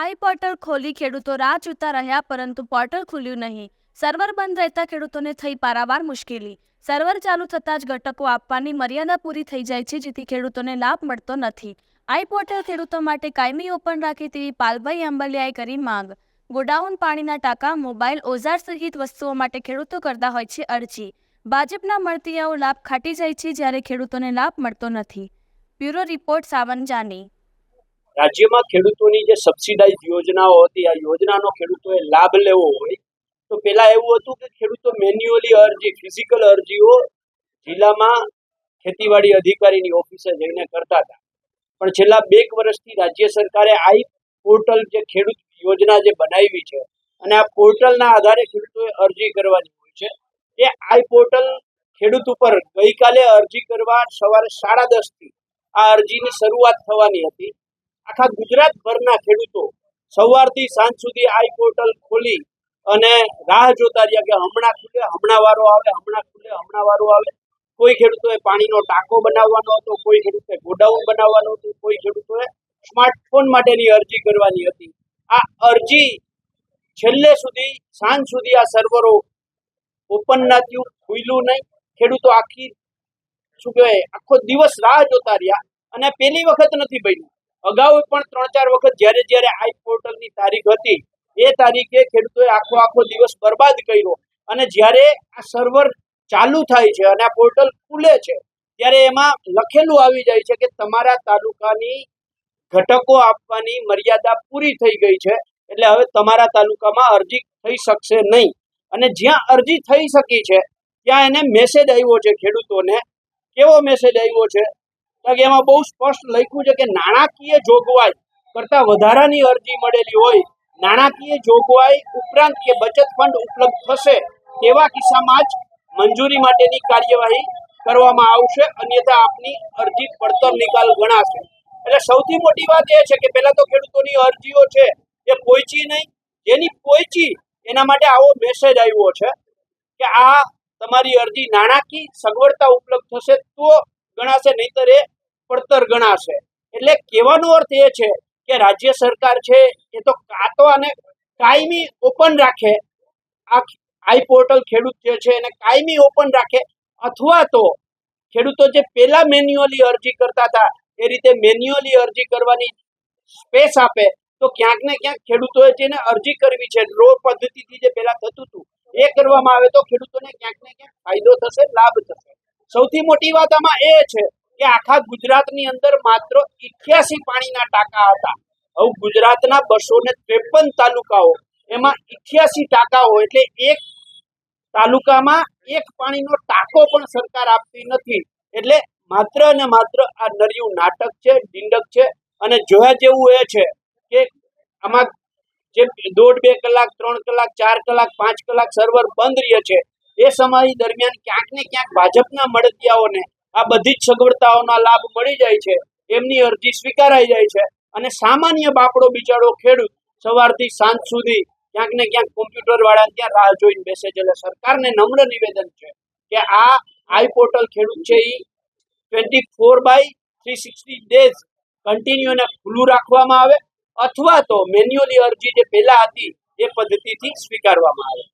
આઈ portal ખોલી ખેડૂતો રાહ જોતા રહ્યા, પરંતુ પોર્ટલ ખુલ્યું નહીં. સર્વર બંધ રહેતા ખેડૂતોને થઈ પારાવાર મુશ્કેલી. સર્વર ચાલુ થતાં જ ઘટકો આપવાની મર્યાદા પૂરી થઈ જાય છે, જેથી ખેડૂતોને લાભ મળતો નથી. આઈ પોર્ટલ ખેડૂતો માટે કાયમી ઓપન રાખે તેવી પાલભાઈ આંબલિયાએ કરી માંગ. ગોડાઉન પાણીના ટાંકા, મોબાઈલ ઓઝાર સહિત વસ્તુઓ માટે ખેડૂતો કરતા હોય છે અરજી. ભાજપના મળતીયાઓ લાભ ખાટી જાય છે, જ્યારે ખેડૂતોને લાભ મળતો નથી. Bureau report Sawan Jani. રાજ્યમાં ખેડૂતોની જે સબસિડાઇઝ યોજનાઓ હતી, આ યોજનાનો ખેડૂતોએ લાભ લેવો હોય, તો પહેલા એવું હતું કે ખેડૂતો મેન્યુઅલી અરજી ફિઝિકલ અરજીઓ જિલ્લામાં ખેતીવાડી અધિકારીની ઓફિસે જઈને કરતા હતા. પણ છેલ્લા બે વર્ષથી રાજ્ય સરકારે આઈ પોર્ટલ જે ખેડૂત યોજના જે બનાવી છે, અને આ પોર્ટલના આધારે ખેડૂતોએ અરજી કરવાની હોય છે, એ આઈ પોર્ટલ ખેડૂત ઉપર ગઈકાલે અરજી કરવા સવારે સાડા દસથી આ અરજીની શરૂઆત થવાની હતી. આખા ગુજરાતભરના ખેડૂતો સવારથી સાંજ સુધી આઈ પોર્ટલ ખોલી અને રાહ જોતા રહ્યા કે હમણાં ખુલે, હમણાં વારો આવે, હમણાં ખુલે, હમણાં વારો આવે. કોઈ ખેડૂતોએ પાણીનો ટાંકો બનાવવાનો હતો, કોઈ ખેડૂતોએ ગોડાઉન બનાવવાનું હતું, કોઈ ખેડૂતોએ સ્માર્ટફોન માટેની અરજી કરવાની હતી. આ અરજી છેલ્લે સુધી, સાંજ સુધી આ સર્વરો ઓપન ના થયું, ખુલ્યું નહીં. ખેડૂતો આખી, શું કહેવાય, આખો દિવસ રાહ જોતા રહ્યા અને પહેલી વખત નથી બન્યું. અગાઉ પણ ત્રણ ચાર વખત જ્યારે જ્યારે આઈ પોર્ટલની તારીખ હતી, એ તારીખે ખેડૂતોએ આખો આખો દિવસ બરબાદ કર્યો. અને જ્યારે આ સર્વર ચાલુ થાય છે અને આ પોર્ટલ ખુલે છે, ત્યારે એમાં લખેલું આવી જાય છે કે તમારા તાલુકાની ઘટકો આપવાની મર્યાદા પૂરી થઈ ગઈ છે, એટલે હવે તમારા તાલુકામાં અરજી થઈ શકશે નહીં. અને જ્યાં અરજી થઈ શકી છે, ત્યાં એને મેસેજ આવ્યો છે ખેડૂતોને. કેવો મેસેજ આવ્યો છે? કે એમાં બહુ સ્પષ્ટ લખ્યું છે કે નાણાકીય જોગવાઈ કરતા વધારાની અરજી મળેલી હોય, નાણાકીય જોગવાઈ ઉપરાંત કે બચત ફંડ ઉપલબ્ધ થશે તેવા કિસ્સામાં જ મંજૂરી માટેની કાર્યવાહી કરવામાં આવશે, અન્યથા આપની અરજી પડતર નિકાલ ગણાશે. એટલે સૌથી મોટી વાત એ છે કે પહેલા તો ખેડૂતોની અરજીઓ છે એ પહોંચી નહીં, જેની પહોંચી એના માટે આવો મેસેજ આવ્યો છે કે આ તમારી અરજી નાણાકીય સગવડતા ઉપલબ્ધ થશે તો ગણાશે, નહીતર એ પડતર ગણાશે. એટલે કહેવાનો અર્થ એ છે કે રાજ્ય સરકાર છે, એ તો કાં તો આને કાયમી ઓપન રાખે. આ આઈ પોર્ટલ ખેડૂત જે છે, એને કાયમી ઓપન રાખે. અથવા તો ખેડૂતો જે પહેલા મેન્યુઅલી અરજી કરતા હતા, એ રીતે મેન્યુઅલી અરજી કરવાની સ્પેસ આપે. તો ક્યાંક ને ક્યાંક ખેડૂતોએ જેને અરજી કરવી છે, રો પદ્ધતિથી જે પહેલા થતું હતું, એ કરવામાં આવે તો ખેડૂતોને ક્યાંક ને ક્યાંક ફાયદો થશે, લાભ થશે. સૌથી મોટી વાત આમાં એ છે કે આખા ગુજરાતની અંદર માત્ર ઇઠ્યાસી પાણીના ટાંકા હતા. હવે ગુજરાતના બસો ને ત્રેપન તાલુકાઓ, એમાં ઇઠ્યાસી ટાંકાઓ એટલે એક તાલુકામાં એક પાણીનો ટાંકો પણ સરકાર આપતી નથી. એટલે માત્ર અને માત્ર આ નરિયું નાટક છે, ડિંડક છે અને જોયા જેવું એ છે કે આમાં જે દોઢ, બે કલાક, ત્રણ કલાક, ચાર કલાક, પાંચ કલાક સર્વર બંધ રહે છે. એ સમય દરમિયાન ક્યાંક ને ક્યાંક ભાજપના મળતિયાઓને આ બધી જ સગવડતાઓના લાભ મળી જાય છે, એમની અરજી સ્વીકારાઈ જાય છે અને સામાન્ય બાપડો બિચારો ખેડૂત સવારથી સાંજ સુધી ક્યાંક ને ક્યાંક કોમ્પ્યુટર વાળા ત્યાં રાહ જોઈને બેસે છે એટલે સરકારને નમ્ર નિવેદન છે કે આ આઈ પોર્ટલ ખેડૂત છે એ twenty four by three sixty days continue એને ખુલ્લું રાખવામાં આવે અથવા તો મેન્યુઅલી અરજી જે પહેલા હતી એ પદ્ધતિથી સ્વીકારવામાં આવે.